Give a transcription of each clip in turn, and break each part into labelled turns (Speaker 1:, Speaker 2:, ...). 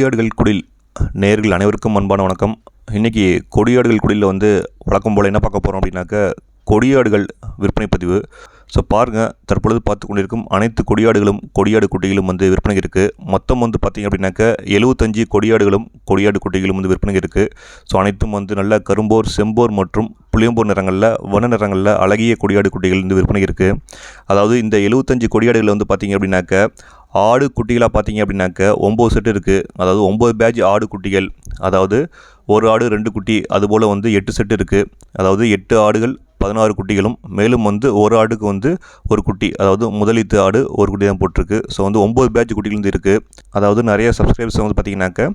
Speaker 1: கொடியாடுகள் குடில் நேர்கள் அனைவருக்கும் அன்பான வணக்கம். இன்றைக்கி கொடியாடுகள் குடிலில் வந்து வழக்கம் போல் என்ன பார்க்க போகிறோம் அப்படின்னாக்க கொடியாடுகள் விற்பனை பதிவு. ஸோ பாருங்கள் தற்பொழுது பார்த்து கொண்டிருக்கும் அனைத்து கொடியாடுகளும் கொடியாடு குட்டிகளும் வந்து விற்பனைக்கு இருக்குது மொத்தம் வந்து பார்த்திங்க அப்படின்னாக்க எழுபத்தஞ்சு கொடியாடுகளும் கொடியாடு குட்டிகளும் வந்து விற்பனைக்கு இருக்குது ஸோ அனைத்தும் வந்து நல்ல கரும்போர் செம்போர் மற்றும் புளியம்போர் நிறங்களில் வன நிறங்களில் அழகிய கொடியாடு குட்டிகள் வந்து விற்பனைக்கு இருக்குது அதாவது இந்த எழுபத்தஞ்சு கொடியாடுகளில் வந்து பார்த்திங்க அப்படின்னாக்க ஆடு குட்டிகளாக பார்த்தீங்க அப்படின்னாக்க ஒம்பது செட்டு இருக்குது அதாவது ஒம்பது பேட்ச் ஆடு குட்டிகள். அதாவது ஒரு ஆடு ரெண்டு குட்டி அதுபோல் வந்து எட்டு செட்டு இருக்குது அதாவது எட்டு ஆடுகள் பதினாறு குட்டிகளும் மேலும் வந்து ஒரு ஆடுக்கு வந்து ஒரு குட்டி அதாவது முதலீத்து ஆடு ஒரு குட்டி தான் போட்டிருக்கு. ஸோ வந்து ஒம்பது பேட்ச் குட்டிகள் வந்து இருக்குது அதாவது நிறைய சப்ஸ்கிரைபர்ஸ் வந்து பார்த்திங்கனாக்க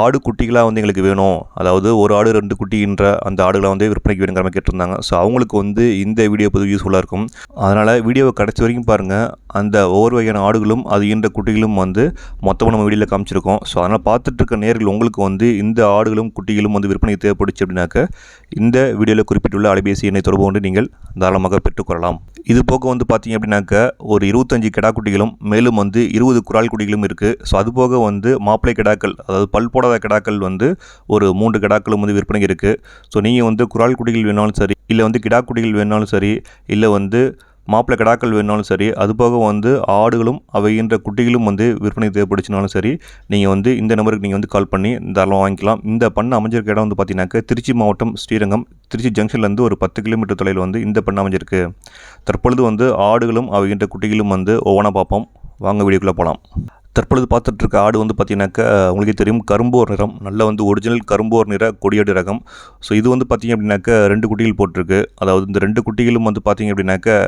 Speaker 1: ஆடு குட்டிகளாக வந்து எங்களுக்கு வேணும். அதாவது ஒரு ஆடு ரெண்டு குட்டின்ற அந்த ஆடுகளை வந்து விற்பனைக்கு வேணுங்கிற மாதிரி கேட்டிருந்தாங்க. ஸோ அவங்களுக்கு வந்து இந்த வீடியோ பொது யூஸ்ஃபுல்லாக இருக்கும். அதனால் வீடியோவை கடைசி வரைக்கும் பாருங்கள் அந்த ஒவ்வொரு வகையான ஆடுகளும் அது ஈன்ற குட்டிகளும் வந்து மொத்தமாக நம்ம வீடியோவில் காமிச்சிருக்கோம். ஸோ அதனால் பார்த்துட்டு இருக்க நேர்கள் உங்களுக்கு வந்து இந்த ஆடுகளும் குட்டிகளும் வந்து விற்பனைக்கு தேவைப்படுச்சு அப்படின்னாக்க இந்த வீடியோவில் குறிப்பிட்டுள்ள அலைபேசி எண்ணை தொடர்பு கொண்டு நீங்கள் தாராளமாக பெற்றுக்கொள்ளலாம் இது போக வந்து பார்த்தீங்க அப்படின்னாக்க ஒரு இருபத்தஞ்சி கிடா குட்டிகளும் மேலும் வந்து இருபது குரால் குட்டிகளும் இருக்குது ஸோ அது போக வந்து மாப்பிளை கிடாக்கள் அதாவது பல் போடாத கிடாக்கள் வந்து ஒரு மூன்று கிடாக்களும் வந்து விற்பனைக்கு இருக்குது ஸோ நீங்கள் வந்து குரால் குடிகள் வேணாலும் சரி இல்லை வந்து கிடா குடிகள் வேணாலும் சரி இல்லை வந்து மாப்பிள்ளை கிடாக்கள் வேணாலும் சரி அதுபோக வந்து ஆடுகளும் அவைகின்ற குட்டிகளும் வந்து விற்பனை தேவைப்படுச்சுனாலும் சரி நீங்கள் வந்து இந்த நம்பருக்கு நீங்கள் வந்து கால் பண்ணி தாராளமாக வாங்கிக்கலாம். இந்த பண்ண அமைஞ்சிருக்க இடம் வந்து பார்த்தீங்கன்னாக்க திருச்சி மாவட்டம் ஸ்ரீரங்கம் திருச்சி ஜங்ஷன்லேருந்து ஒரு பத்து கிலோமீட்டர் தொலைவில் வந்து இந்த பண்ண அமைஞ்சிருக்கு. தற்பொழுது வந்து ஆடுகளும் அவைகின்ற குட்டிகளும் வந்து ஒவ்வொன்றா பார்ப்போம். வாங்க வீடியோக்குள்ளே போகலாம் தற்பொழுது பார்த்துட்டு இருக்க ஆடு வந்து பார்த்தீங்கன்னாக்கா உங்களுக்கே தெரியும் கரும்போர் நிறம். நல்ல வந்து ஒரிஜினல் கரும்போர் நிற கொடியாடு ரகம். ஸோ இது வந்து பார்த்தீங்க அப்படின்னாக்கா ரெண்டு குட்டிகள் போட்டிருக்கு. அதாவது இந்த ரெண்டு குட்டிகளும் வந்து பார்த்தீங்க அப்படின்னாக்கா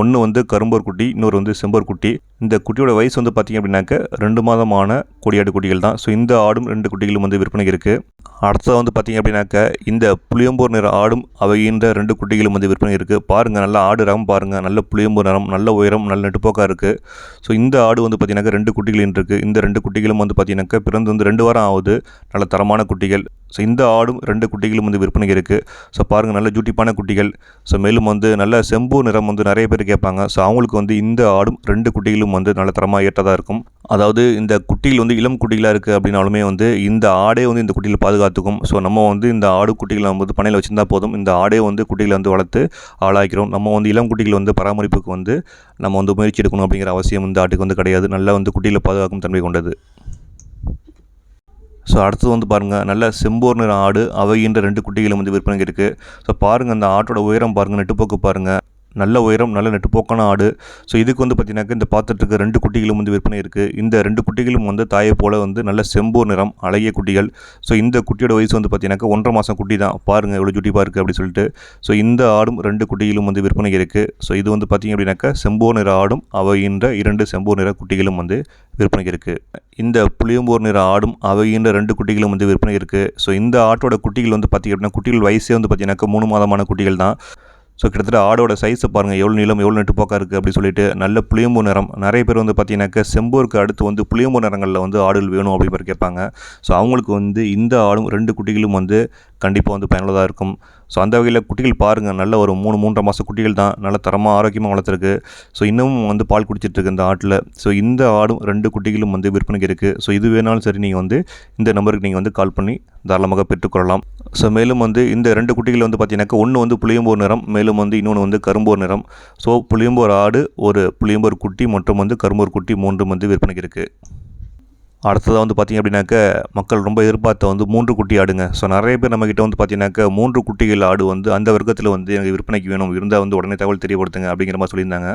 Speaker 1: ஒன்று வந்து கரும்போர் குட்டி இன்னொரு வந்து செம்பர் குட்டி. இந்த குட்டியோட வயசு வந்து பார்த்தீங்க அப்படின்னாக்க ரெண்டு மாதமான கொடியாடு குட்டிகள் தான். ஸோ இந்த ஆடும் ரெண்டு குட்டிகளும் வந்து விற்பனைக்கு இருக்குது அடுத்ததாக வந்து பார்த்தீங்க அப்படின்னாக்க இந்த புளியம்போர் நிற ஆடும் அவைகின்ற ரெண்டு குட்டிகளும் வந்து விற்பனை இருக்குது பாருங்கள் நல்ல ஆடு ரகம் பாருங்கள் நல்ல புளியம்போர் நிறம் நல்ல உயரம் நல்ல நெட்டுப்போக்காக இருக்குது ஸோ இந்த ஆடு வந்து பார்த்திங்கனாக்கா ரெண்டு குட்டிகள் இருக்குது இந்த ரெண்டு குட்டிகளும் வந்து பார்த்தீங்கன்னாக்க பிறந்து வந்து ரெண்டு வாரம் ஆகுது. நல்ல தரமான குட்டிகள். ஸோ இந்த ஆடும் ரெண்டு குட்டிகளும் வந்து விற்பனைக்கு இருக்குது ஸோ பாருங்கள் நல்ல ஜூட்டிப்பான குட்டிகள். ஸோ மேலும் வந்து நல்ல செம்பு நிறம் வந்து நிறைய பேர் கேட்பாங்க. ஸோ அவங்களுக்கு வந்து இந்த ஆடும் ரெண்டு குட்டிகளும் வந்து நல்ல தரமாக ஏற்றதாக இருக்கும். அதாவது இந்த குட்டிகள் வந்து இளம் குட்டிகளாக இருக்குது அப்படின்னாலுமே வந்து இந்த ஆடே வந்து இந்த குட்டியில் பாதுகாத்துக்கும். ஸோ நம்ம வந்து இந்த ஆடு குட்டிகளை நம்ம வந்து பண்ணையில் வச்சுருந்தா போதும். இந்த ஆடே வந்து குட்டிகளை வந்து வளர்த்து ஆளாக்கிறோம். நம்ம வந்து இளம் குட்டிகள் வந்து பராமரிப்புக்கு வந்து நம்ம வந்து முயற்சி எடுக்கணும் அப்படிங்கிற அவசியம் இந்த ஆட்டுக்கு வந்து கிடையாது. நல்லா வந்து குட்டியில் பாதுகாக்கும் தன்மை கொண்டது. ஸோ அடுத்தது வந்து பாருங்கள் நல்ல செம்போர் நிற ஆடு அவைகின்ற ரெண்டு குட்டிகளும் வந்து விற்பனைக்கு இருக்குது ஸோ பாருங்கள் அந்த ஆட்டோட உயரம் பாருங்கள் நெட்டுப்போக்கு பாருங்கள் நல்ல உயரம் நல்ல நெட்டுப்போக்கான ஆடு. ஸோ இதுக்கு வந்து பார்த்தீங்கன்னாக்க இந்த பாத்திரத்துக்கு ரெண்டு குட்டிகளும் வந்து விற்பனை இருக்குது இந்த ரெண்டு குட்டிகளும் வந்து தாயை போல் வந்து நல்ல செம்பூர் நிறம் அழகிய குட்டிகள். ஸோ இந்த குட்டியோட வயசு வந்து பார்த்தீங்கன்னாக்க ஒன்றரை மாதம் குட்டி தான். பாருங்கள் எவ்வளோ ஜுட்டிப்பாக இருக்குது அப்படின்னு சொல்லிட்டு. ஸோ இந்த ஆடும் ரெண்டு குட்டிகளும் வந்து விற்பனை இருக்குது ஸோ இது வந்து பார்த்தீங்க அப்படின்னாக்கா செம்பூர் நிற ஆடும் அவைகின்ற இரண்டு செம்பூர் நிற குட்டிகளும் வந்து விற்பனைக்கு இருக்குது இந்த புளியம்பூர் நிற ஆடும் அவைகின்ற ரெண்டு குட்டிகளும் வந்து விற்பனை இருக்குது ஸோ இந்த ஆட்டோட குட்டிகள் வந்து பார்த்திங்க அப்படின்னா குட்டிகள் வயசே வந்து பார்த்திங்கனாக்கா மூணு மாதமான குட்டிகள் தான். ஸோ கிட்டத்தட்ட ஆடோட சைஸை பாருங்கள் எவ்வளோ நீளம் எவ்வளோ நெட்டு போக்கா இருக்குது அப்படின்னு சொல்லிட்டு நல்ல புளியம்பு நிறம். நிறைய பேர் வந்து பார்த்தீங்கன்னாக்கா செம்பூருக்கு அடுத்து வந்து புளியம்பு நிறங்களில் வந்து ஆடுகள் வேணும் அப்படி மாதிரி கேட்பாங்க. ஸோ அவங்களுக்கு வந்து இந்த ஆடும் ரெண்டு குட்டிகளும் வந்து கண்டிப்பாக வந்து பயனுள்ளதாக இருக்கும். ஸோ அந்த வகையில் குட்டிகள் பாருங்கள் நல்ல ஒரு மூணு மூன்றரை மாத குட்டிகள் தான். நல்ல தரமாக ஆரோக்கியமாக வளர்த்துருக்கு. ஸோ இன்னமும் வந்து பால் குடிச்சிட்ருக்கு இந்த ஆட்டில். ஸோ இந்த ஆடும் ரெண்டு குட்டிகளும் வந்து விற்பனைக்கு இருக்குது ஸோ இது வேணாலும் சரி நீங்கள் வந்து இந்த நம்பருக்கு நீங்கள் வந்து கால் பண்ணி தாராளமாக பெற்றுக்கொள்ளலாம் ஸோ மேலும் வந்து இந்த ரெண்டு குட்டிகள் வந்து பார்த்தீங்கன்னாக்கா ஒன்று வந்து புளியம்போர் நிறம் மேலும் வந்து இன்னொன்று வந்து கரும்போர் நிறம். ஸோ புளியம்போர் ஆடு ஒரு புளியம்போர் குட்டி மற்றும் வந்து கரும்போர் குட்டி மூன்றும் வந்து விற்பனைக்கு இருக்குது அடுத்ததாக வந்து பார்த்திங்க அப்படின்னாக்க மக்கள் ரொம்ப எதிர்பார்த்த வந்து மூன்று குட்டி ஆடுங்க. ஸோ நிறைய பேர் நம்மக்கிட்ட வந்து பார்த்தீங்கன்னாக்க மூன்று குட்டிகள் ஆடு வந்து அந்த வர்க்கத்தில் வந்து எனக்கு விற்பனைக்கு வேணும். இருந்தால் வந்து உடனே தகவல் தெரியப்படுத்துங்க அப்படிங்கிற மாதிரி சொல்லியிருந்தாங்க.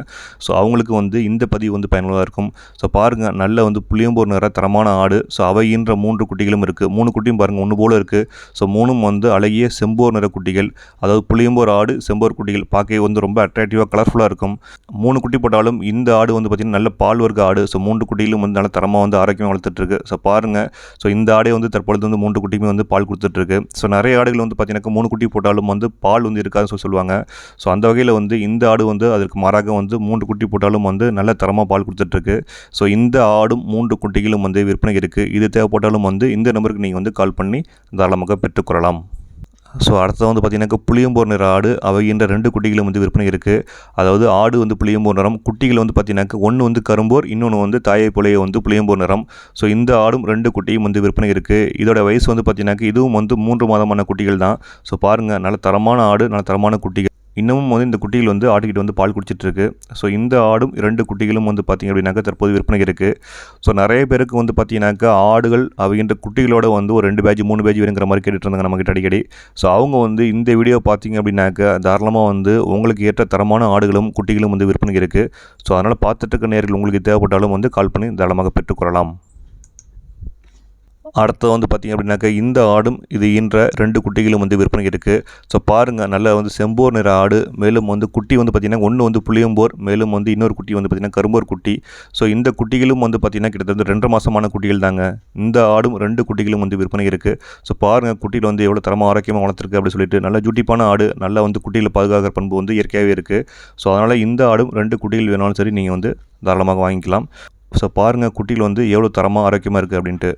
Speaker 1: ஸோ அவங்களுக்கு வந்து இந்த பதிவு வந்து பயனுள்ளதாக இருக்கும். ஸோ பாருங்கள் நல்ல வந்து புளியம்போர் நிற தரமான ஆடு. ஸோ அவையின்ற மூன்று குட்டிகளும் இருக்குது மூணு குட்டியும் பாருங்கள் ஒன்று போல் இருக்குது ஸோ மூணும் வந்து அழகிய செம்போர் நிற குட்டிகள். அதாவது புளியம்போர் ஆடு செம்போர் குட்டிகள் பார்க்க வந்து ரொம்ப அட்ராக்டிவாக கலர்ஃபுல்லாக இருக்கும். மூணு குட்டி போட்டாலும் இந்த ஆடு வந்து பார்த்திங்கன்னா நல்ல பால் வர்க்க ஆடு. ஸோ மூன்று குட்டிகளும் வந்து நல்ல தரமாக வந்து ஆரோக்கியமாக வளர்த்துட்டு இருக்கு ஸோ பாருங்கள் ஸோ இந்த ஆடை வந்து தற்பொழுது வந்து மூன்று குட்டியுமே வந்து பால் கொடுத்துட்ருக்கு. ஸோ நிறைய ஆடுகள் வந்து பார்த்தீங்கன்னா மூணு குட்டி போட்டாலும் வந்து பால் வந்து இருக்காதுன்னு சொல்லி சொல்லுவாங்க. ஸோ அந்த வகையில் வந்து இந்த ஆடு வந்து அதற்கு மாறாக வந்து மூன்று குட்டி போட்டாலும் வந்து நல்ல தரமாக பால் கொடுத்துட்ருக்கு. ஸோ இந்த ஆடும் மூன்று குட்டிகளும் வந்து விற்பனை இருக்குது இது தேவைப்பட்டாலும் வந்து இந்த நம்பருக்கு நீங்கள் வந்து கால் பண்ணி தாராளமாக பெற்றுக்கொள்ளலாம் ஸோ அடுத்தது வந்து பார்த்திங்கனாக்கா புளியம்போர் நிற ஆடு அவைகின்ற ரெண்டு குட்டிகளும் வந்து விற்பனை இருக்குது அதாவது ஆடு வந்து புளியம்போர் நிறம் குட்டிகள் வந்து பார்த்திங்கனாக்கா ஒன்று வந்து கரும்போர் இன்னொன்று வந்து தாயை புலையை வந்து புளியம்போர் நிறம். ஸோ இந்த ஆடும் ரெண்டு குட்டியும் வந்து விற்பனை இருக்குது இதோட வயசு வந்து பார்த்திங்கனாக்கா இதுவும் வந்து மூன்று மாதமான குட்டிகள் தான். ஸோ பாருங்கள் நல்ல தரமான ஆடு நல்ல தரமான குட்டிகள். இன்னமும் வந்து இந்த குட்டிகள் வந்து ஆட்டுக்கிட்ட வந்து பால் குடிச்சிட்டு இருக்கு ஸோ இந்த ஆடும் இரண்டு குட்டிகளும் வந்து பார்த்திங்க அப்படின்னாக்கா தற்போது விற்பனை இருக்குது ஸோ நிறைய பேருக்கு வந்து பார்த்தீங்கன்னாக்கா ஆடுகள் அவைகின்ற குட்டிகளோட வந்து ஒரு ரெண்டு பேஜ் மூணு பேஜ் வேணுங்கிற மாதிரி கேட்டுட்டு இருந்தாங்க நம்மக்கிட்ட அடிக்கடி. ஸோ அவங்க வந்து இந்த வீடியோ பார்த்தீங்க அப்படின்னாக்கா தாராளமாக வந்து உங்களுக்கு ஏற்ற தரமான ஆடுகளும் குட்டிகளும் வந்து விற்பனை இருக்குது ஸோ அதனால் பார்த்துட்டு இருக்க நேரில் உங்களுக்கு தேவைப்பட்டாலும் வந்து கால் பண்ணி தாராளமாக பெற்றுக்கொள்ளலாம் அடுத்து வந்து பார்த்திங்க அப்படின்னாக்க இந்த ஆடும் இது ஈன்ற ரெண்டு குட்டிகளும் வந்து விற்பனை இருக்குது ஸோ பாருங்கள் நல்லா வந்து செம்போர் நிற ஆடு மேலும் வந்து குட்டி வந்து பார்த்திங்கன்னா ஒன்று வந்து புளியம்போர் மேலும் வந்து இன்னொரு குட்டி வந்து பார்த்திங்கன்னா கரும்போர் குட்டி. ஸோ இந்த குட்டிகளும் வந்து பார்த்திங்கன்னா கிட்டத்தட்ட ரெண்டு மாதமான குட்டிகள் தாங்க. இந்த ஆடும் ரெண்டு குட்டிகளும் வந்து விற்பனை இருக்குது ஸோ பாருங்கள் குட்டியில் வந்து எவ்வளோ தரமாக ஆரோக்கியமாக வளர்த்துருக்கு அப்படின்னு சொல்லிட்டு நல்ல ஜூட்டிப்பான ஆடு நல்லா வந்து குட்டியில் பாதுகாக்கிற பண்பு வந்து இயற்கையாகவே இருக்குது ஸோ அதனால் இந்த ஆடும் ரெண்டு குட்டிகள் வேணாலும் சரி நீங்கள் வந்து தாராளமாக வாங்கிக்கலாம். ஸோ பாருங்கள் குட்டியில் வந்து எவ்வளோ தரமாக ஆரோக்கியமாக இருக்குது அப்படின்ட்டு.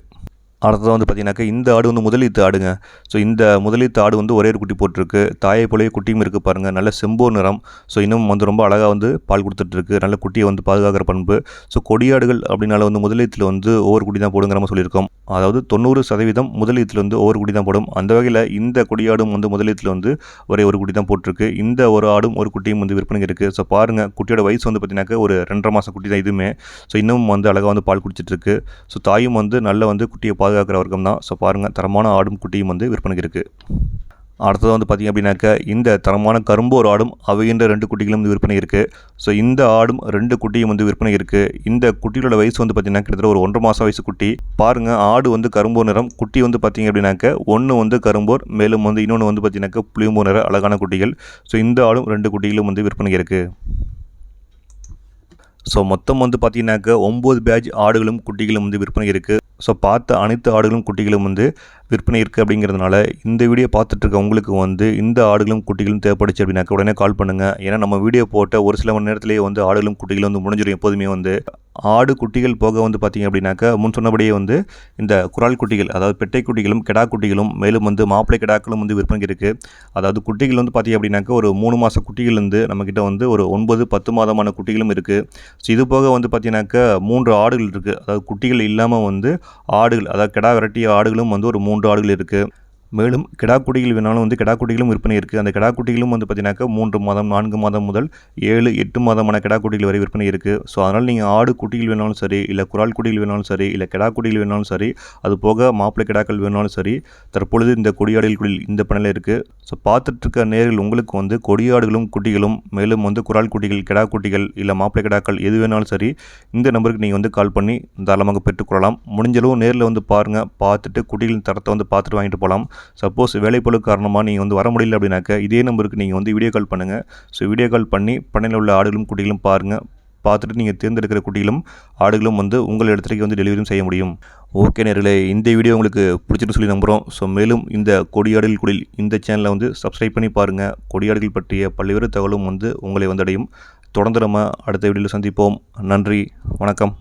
Speaker 1: அடுத்தது வந்து பார்த்திங்கனாக்கா இந்த ஆடு வந்து முதலீத்து ஆடுங்க. ஸோ இந்த முதலீத்து ஆடு வந்து ஒரே ஒரு குட்டி போட்டிருக்கு. தாயை போலவே குட்டியும் இருக்குது பாருங்கள் நல்ல செம்போ நிறம். ஸோ இன்னும் வந்து ரொம்ப அழகாக வந்து பால் கொடுத்துட்ருக்கு. நல்ல குட்டியை வந்து பாதுகாக்கிற பண்பு. ஸோ கொடியாடுகள் அப்படின்னால வந்து முதலீத்தில் வந்து ஒவ்வொரு குட்டி தான் போடுங்கிற மாதிரி சொல்லியிருக்கோம். அதாவது தொண்ணூறு சதவீதம் முதலீத்தில் வந்து ஒவ்வொரு குட்டி தான் போடும். அந்த வகையில் இந்த கொடியாடும் வந்து முதலீத்தில் வந்து ஒரே ஒரு குட்டி தான் போட்டிருக்கு. இந்த ஒரு ஆடும் ஒரு குட்டியும் வந்து விற்பனை இருக்குது ஸோ பாருங்கள் குட்டியோட வயசு வந்து பார்த்தீங்கன்னாக்கா ஒரு ரெண்டரை மாதம் குட்டி தான் இதுவுமே. ஸோ இன்னும் வந்து அழகாக வந்து பால் குடிச்சிட்ருக்கு. ஸோ தாயும் வந்து நல்ல வந்து குட்டியை பாதுகாக்கிற வர்க்கம் தான். ஸோ பாருங்கள் தரமான ஆடும் குட்டியும் வந்து விற்பனைக்கு இருக்குது அடுத்தது வந்து பார்த்திங்க அப்படின்னாக்கா இந்த தரமான கரும்போர் ஆடும் அவைகின்ற ரெண்டு குட்டிகளும் வந்து விற்பனை இருக்குது ஸோ இந்த ஆடும் ரெண்டு குட்டியும் வந்து விற்பனை இருக்குது இந்த குட்டிகளோட வயசு வந்து பார்த்திங்கன்னா கிட்டத்தட்ட ஒரு ஒன்றரை மாதம் வயசு குட்டி. பாருங்கள் ஆடு வந்து கரும்போர் நிறம் குட்டி வந்து பார்த்திங்க அப்படின்னாக்கா ஒன்று வந்து கரும்போர் மேலும் வந்து இன்னொன்று வந்து பார்த்திங்கனாக்கா புளியம்போர் நிற அழகான குட்டிகள். ஸோ இந்த ஆடும் ரெண்டு குட்டிகளும் வந்து விற்பனை இருக்குது ஸோ மொத்தம் வந்து பார்த்தீங்கன்னாக்க ஒம்பது பேட்ச் ஆடுகளும் குட்டிகளும் வந்து விற்பனை இருக்குது ஸோ பார்த்த அனைத்து ஆடுகளும் குட்டிகளும் வந்து விற்பனை இருக்குது அப்படிங்கிறதுனால இந்த வீடியோ பார்த்துட்டு இருக்க உங்களுக்கு வந்து இந்த ஆடுகளும் குட்டிகளும் தேவைப்படுச்சு அப்படின்னாக்க உடனே கால் பண்ணுங்கள் ஏன்னா நம்ம வீடியோ போட்ட ஒரு சில மணி நேரத்திலேயே வந்து ஆடுகளும் குட்டிகளும் வந்து முடிஞ்சிடும் எப்போதுமே வந்து. ஆடு குட்டிகள் போக வந்து பார்த்திங்க அப்படின்னாக்கா முன் சொன்னபடியே வந்து இந்த குரால் குட்டிகள் அதாவது பெட்டை குட்டிகளும் கெடா குட்டிகளும் மேலும் வந்து மாப்பிளை கெடாக்களும் வந்து விற்பனை இருக்குது அதாவது குட்டிகள் வந்து பார்த்திங்க அப்படின்னாக்கா ஒரு மூணு மாத குட்டிகள்லேருந்து நம்மக்கிட்ட வந்து ஒரு ஒன்பது பத்து மாதமான குட்டிகளும் இருக்குது ஸோ இது போக வந்து பார்த்திங்கனாக்கா மூன்று ஆடுகள் இருக்குது அதாவது குட்டிகள் இல்லாமல் வந்து ஆடுகள் அதாவது கெடா விரட்டிய ஆடுகளும் வந்து ஒரு மூன்று ஆடுகள் இருக்குது மேலும் கிடாக்குட்டிகள் வேணாலும் வந்து கிடாக்குட்டிகளும் விற்பனை இருக்குது அந்த கிடாக்குட்டிகளும் வந்து பார்த்தீங்கன்னாக்கா மூன்று மாதம் நான்கு மாதம் முதல் ஏழு எட்டு மாதமான கிடாக்குட்டிகள் வரை விற்பனை இருக்குது ஸோ அதனால் நீங்கள் ஆடு குட்டிகள் வேணாலும் சரி இல்லை குரால் குட்டிகள் வேணாலும் சரி இல்லை கிடாக்குட்டிகள் வேணாலும் சரி அது போக மாப்பிள்ளை கிடாக்கள் வேணாலும் சரி தற்பொழுது இந்த கொடியாடுகளில் இந்த பண்ணையில் இருக்குது ஸோ பார்த்துட்டு இருக்க நேரில் உங்களுக்கு வந்து கொடியாடுகளும் குட்டிகளும் மேலும் வந்து குரால் குட்டிகள் கிடா குட்டிகள் இல்லை மாப்பிள்ளை கிடாக்கள் எது வேணாலும் சரி இந்த நம்பருக்கு நீங்கள் வந்து கால் பண்ணி தாராளமாக பெற்றுக்கொள்ளலாம் முடிஞ்சளவு நேரில் வந்து பாருங்கள் பார்த்துட்டு குட்டிகளின் தரத்தை வந்து பார்த்துட்டு வாங்கிட்டு போகலாம். சப்போஸ் வேலைப்பளு காரணமாக நீங்கள் வந்து வர முடியல அப்படின்னாக்க இதே நம்பருக்கு நீங்கள் வந்து வீடியோ கால் பண்ணுங்கள் ஸோ வீடியோ கால் பண்ணி பண்ணையில் உள்ள ஆடுகளும் குட்டிகளும் பாருங்கள் பார்த்துட்டு நீங்கள் தேர்ந்தெடுக்கிற குட்டிகளும் ஆடுகளும் வந்து உங்கள் இடத்துக்கு வந்து டெலிவரியும் செய்ய முடியும். ஓகே நேர்களே இந்த வீடியோ உங்களுக்கு பிடிச்சிட்டு சொல்லி நம்புகிறோம் ஸோ மேலும் இந்த கொடியாடுகள் குடில் இந்த சேனலை வந்து சப்ஸ்கிரைப் பண்ணி பாருங்கள் கொடியாடுகள் பற்றிய பல்வேறு தகவலும் வந்து உங்களை வந்தடையும் தொடர்ந்து நம்ம அடுத்த வீடியோவில் சந்திப்போம். நன்றி வணக்கம்.